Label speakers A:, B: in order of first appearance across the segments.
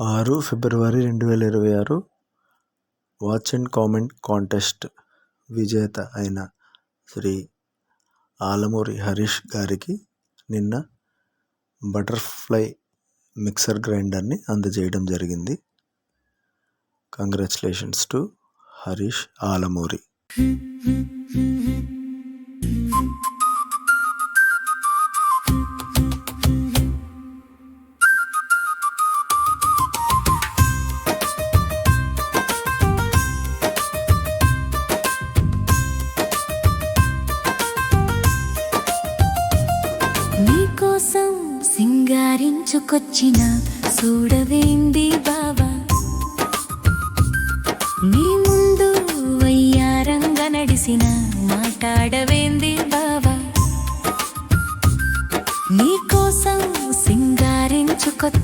A: ఆరు ఫిబ్రవరి రెండు వేల ఇరవై ఆరు. వాచ్ అండ్ కామెంట్ కాంటెస్ట్ విజేత అయిన శ్రీ ఆలమూరి హరీష్ గారికి నిన్న బటర్ఫ్లై మిక్సర్ గ్రైండర్ని అందజేయడం జరిగింది. Congratulations to Harish Alamuri.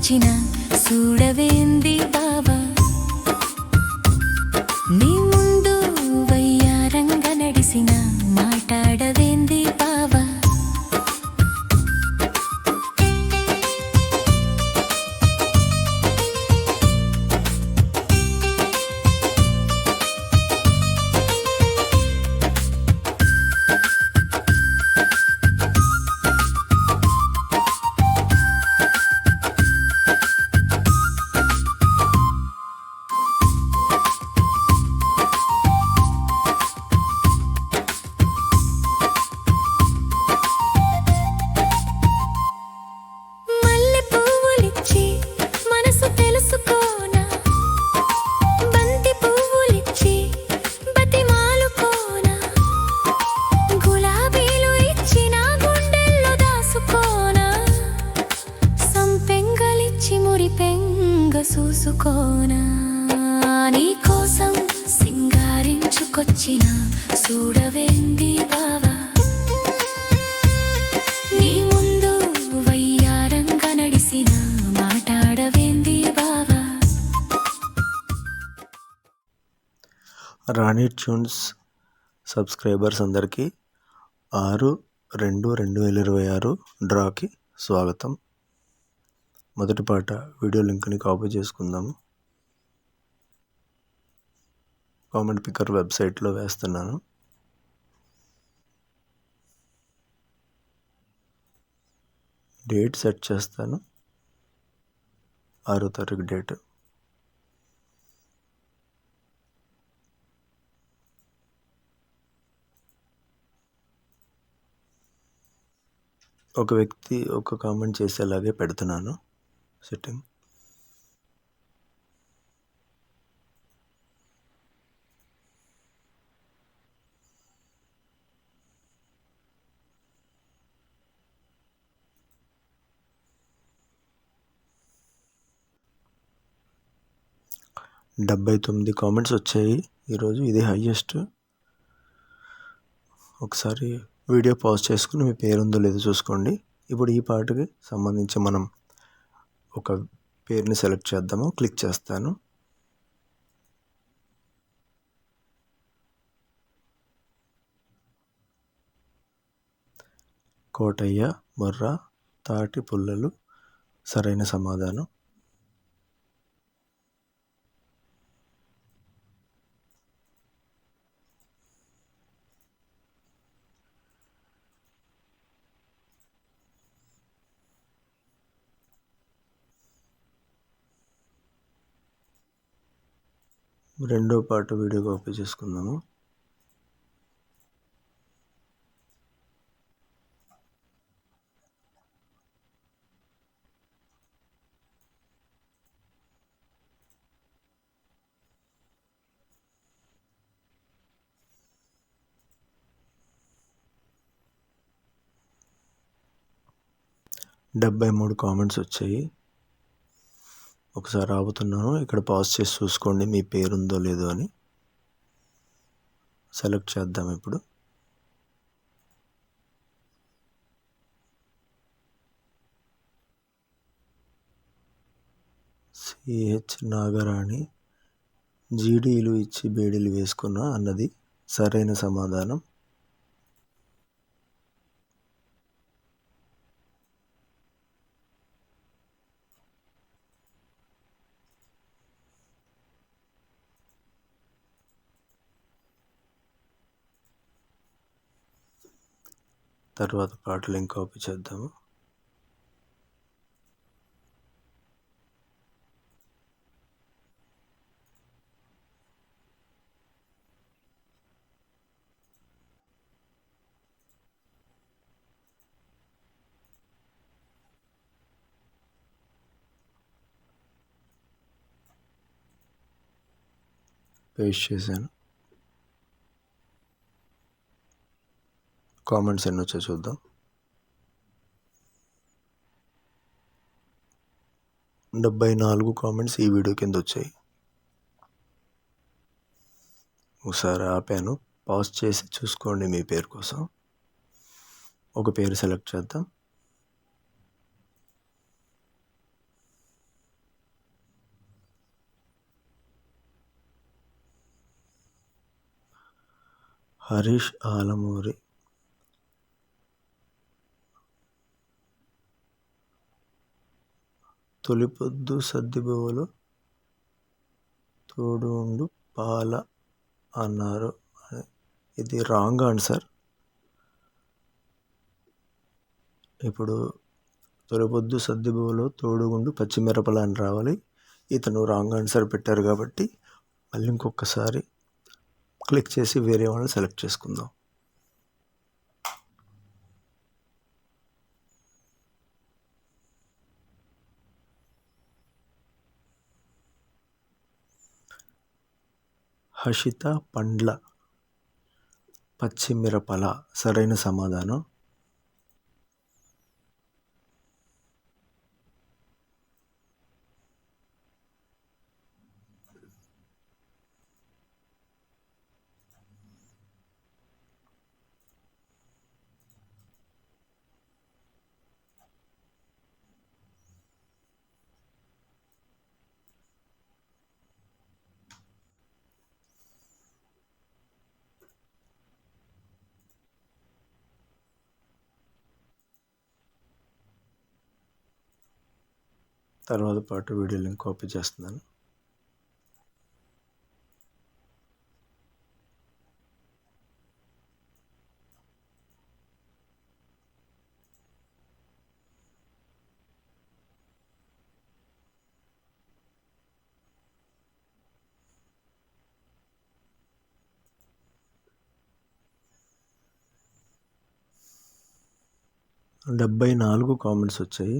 B: వచ్చిన చూడవే సింగారించుకొచ్చిన చూడవేంది బావా? నీ ముందు వయ్యారంగా నడిసిన మాట్లాడవేంది బావా?
A: రాణి ట్యూన్స్ సబ్స్క్రైబర్స్ అందరికీ ఆరు రెండు రెండు వేల ఇరవై ఆరు డ్రాకి స్వాగతం. మొదటి పాట వీడియో లింక్ని కాపీ చేసుకుందాము. కామెంట్ పిక్కర్ వెబ్సైట్లో వేస్తున్నాను. డేట్ సెట్ చేస్తాను. ఆరో తారీఖు డేట్. ఒక వ్యక్తి ఒక కామెంట్ చేసేలాగే పెడుతున్నాను. సెట్టింగ్. డెబ్బై తొమ్మిది కామెంట్స్ వచ్చాయి. ఈరోజు ఇది హయ్యెస్ట్ ఒకసారి వీడియో పాజ్ చేసుకుని మీ పేరు ఉందో లేదో చూసుకోండి. ఇప్పుడు ఈ పాటకి సంబంధించి మనం ఒక పేరుని సెలెక్ట్ చేద్దాము. క్లిక్ చేస్తాను. కోటయ్య బొర్ర తాటి పుల్లలు సరైన సమాధానం. రెండో పాట వీడియో కాపీ చేసుకుందాము. డెబ్బై మూడు కామెంట్స్ వచ్చాయి. ఒకసారి ఆపుతున్నాను ఇక్కడ పాజ్ చేసి చూసుకోండి మీ పేరు ఉందో లేదో అని. సెలెక్ట్ చేద్దాం ఇప్పుడు. సిహెచ్ నాగరాణి. జీడీలు ఇచ్చి బేడీలు వేసుకున్నా అన్నది సరైన సమాధానం. తర్వాత పాటలు లింక్ కాపీ చేద్దాము. పేస్ట్ చేశాను. కామెంట్స్ ఎన్ని వచ్చాయో చూద్దాం. డెబ్బై నాలుగు కామెంట్స్ ఈ వీడియో కింద వచ్చాయి. ఒకసారి ఆపాను. పాజ్ చేసి చూసుకోండి మీ పేరు కోసం. ఒక పేరు సెలెక్ట్ చేద్దాం. హరీష్ ఆలమూరి. తొలిపొద్దు సర్దిబువలు తోడు ఉండు పాల అన్నారు. ఇది రాంగ్ ఆన్సర్. ఇప్పుడు తొలిపొద్దు సర్దిబువలో తోడుగుండు పచ్చిమిరపలు అని రావాలి. ఇతను రాంగ్ ఆన్సర్ పెట్టారు కాబట్టి మళ్ళీ ఇంకొకసారి క్లిక్ చేసి వేరే వాళ్ళని సెలెక్ట్ చేసుకుందాం. హర్షిత పండ్ల పచ్చిమిరపల సరైన సమాధానం. తర్వాత పాటు వీడియో లింక్ కాపీ చేస్తున్నాను. డెబ్బై నాలుగు కామెంట్స్ వచ్చాయి.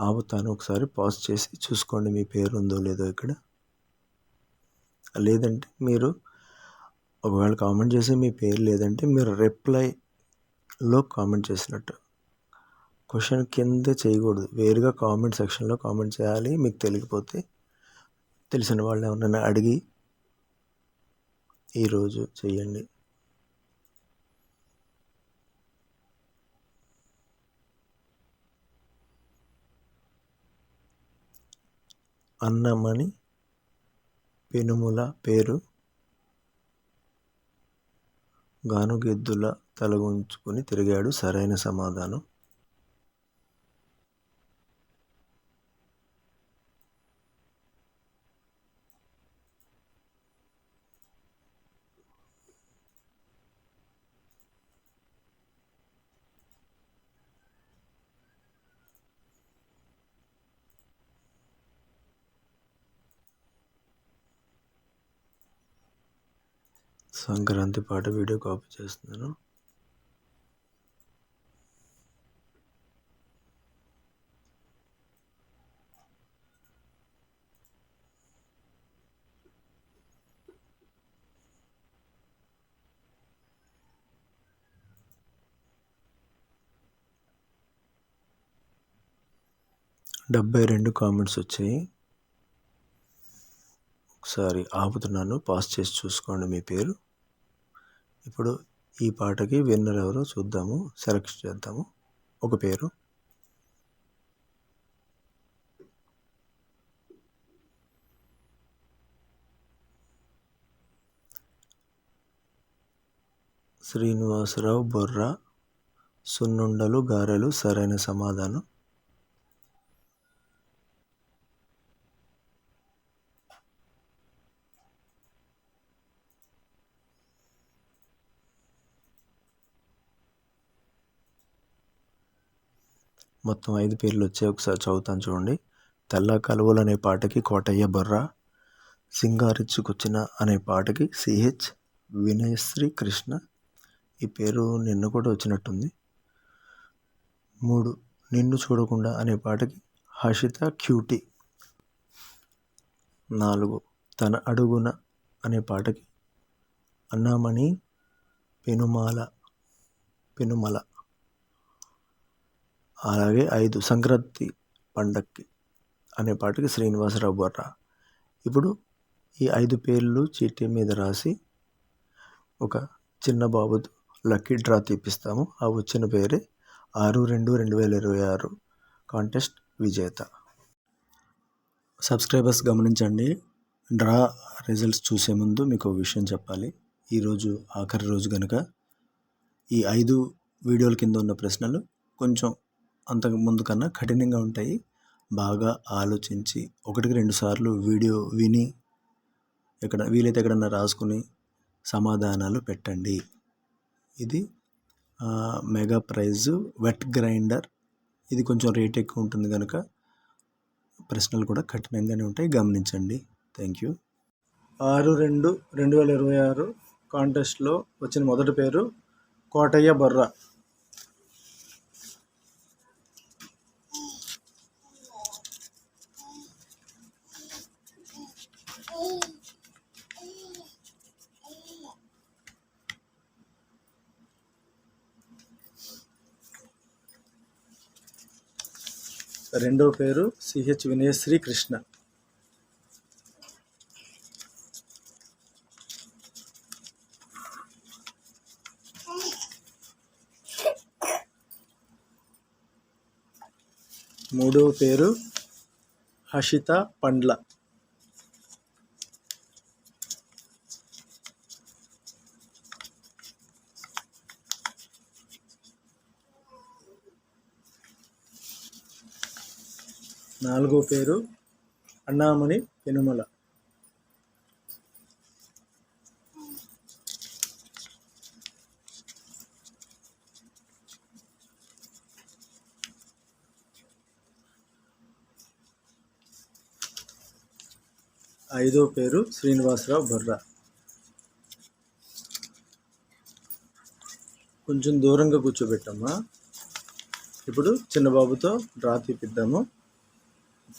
A: ఆపుతాను. ఒకసారి పాజ్ చేసి చూసుకోండి మీ పేరు ఉందో లేదో ఇక్కడ. లేదంటే మీరు ఒకవేళ కామెంట్ చేసి మీ పేరు లేదంటే మీరు రిప్లైలో కామెంట్ చేసినట్టు. క్వశ్చన్ కింద చేయకూడదు. వేరుగా కామెంట్ సెక్షన్లో కామెంట్ చేయాలి. మీకు తెలియకపోతే తెలిసిన వాళ్ళు ఎవరైనా అడిగి ఈరోజు చేయండి అన్నమణి పెనుముల పేరు గానుగెద్దుల తలగుంచుకుని తిరిగాడు. సరైన సమాధానం. సంక్రాంతి పాట వీడియో కాపీ చేస్తున్నాను. డెబ్బై రెండు కామెంట్స్ వచ్చాయి. ఒకసారి ఆపుతున్నాను పాస్ చేసి చూసుకోండి మీ పేరు. ఇప్పుడు ఈ పాటకి విన్నర్ ఎవరో చూద్దాము సెలెక్ట్ చేద్దాము. ఒక పేరు. శ్రీనివాసరావు బొర్రా సున్నుండలు గారెలు సరైన సమాధానం. మొత్తం ఐదు పేర్లు వచ్చాయి ఒకసారి చదువుతాను చూడండి. తెల్ల కలువలు అనే పాటకి కోటయ్య బొర్ర సింగారిచ్చుకొచ్చిన అనే పాటకి సిహెచ్ వినయశ్రీ కృష్ణ. ఈ పేరు నిన్న కూడా వచ్చినట్టుంది. మూడు నిన్ను చూడకుండా అనే పాటకి హర్షిత క్యూటీ. నాలుగు తన అడుగున అనే పాటకి అన్నామణి పెనుమాల పెనుమల. అలాగే ఐదు సంక్రాంతి పండక్కి అనే పాటకి శ్రీనివాసరావు బొర్ర ఇప్పుడు ఈ ఐదు పేర్లు చీటీ మీద రాసి ఒక చిన్న బాబుతో లక్కీ డ్రా తీపిస్తాము. ఆ వచ్చిన పేరే ఆరు రెండు రెండు వేల ఇరవై ఆరు కాంటెస్ట్ విజేత. సబ్స్క్రైబర్స్ గమనించండి డ్రా రిజల్ట్స్ చూసే ముందు మీకు విషయం చెప్పాలి. ఈరోజు ఆఖరి రోజు కనుక ఈ ఐదు వీడియోల కింద ఉన్న ప్రశ్నలు కొంచెం అంతకు ముందు కన్నా కఠినంగా ఉంటాయి. బాగా ఆలోచించి ఒకటికి రెండు సార్లు వీడియో విని ఎక్కడ వీలైతే ఎక్కడన్నా రాసుకుని సమాధానాలు పెట్టండి. ఇది మెగా ప్రైజ్ వెట్ గ్రైండర్. ఇది కొంచెం రేట్ ఎక్కువ ఉంటుంది కనుక ప్రశ్నలు కూడా కఠినంగానే ఉంటాయి. గమనించండి. Thank you. ఆరు రెండు రెండు వేల ఇరవై ఆరు కాంటెస్ట్లో వచ్చిన మొదటి పేరు కోటయ్య బొర్ర. రెండో పేరు సిహెచ్ వినయశ్రీ కృష్ణ మూడో పేరు హషిత పండ్ల. నాలుగో పేరు అన్నామణి పెనుమల. ఐదో పేరు శ్రీనివాసరావు బొర్రా. కొంచెం దూరంగా కూర్చోబెట్టమ్మా. ఇప్పుడు చిన్నబాబుతో డ్రా తీపిద్దాము.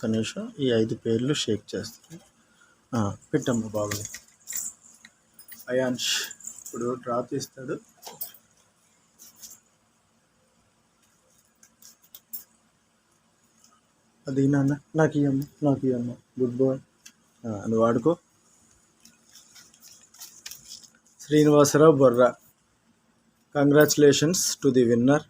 A: ఒక్క నిమిషం ఈ ఐదు పేర్లు షేక్ చేస్తాను. పెట్టమ్మా బాబు అయాన్ష్ ఇప్పుడు డ్రా తీస్తాడు. అది నాన్న నాకు ఇవ్వమ్మ నాకు ఇవ్వమ్మ గుడ్ బాయ్. నువ్వు వాడుకో. Srinivasarao Borra. Congratulations to the winner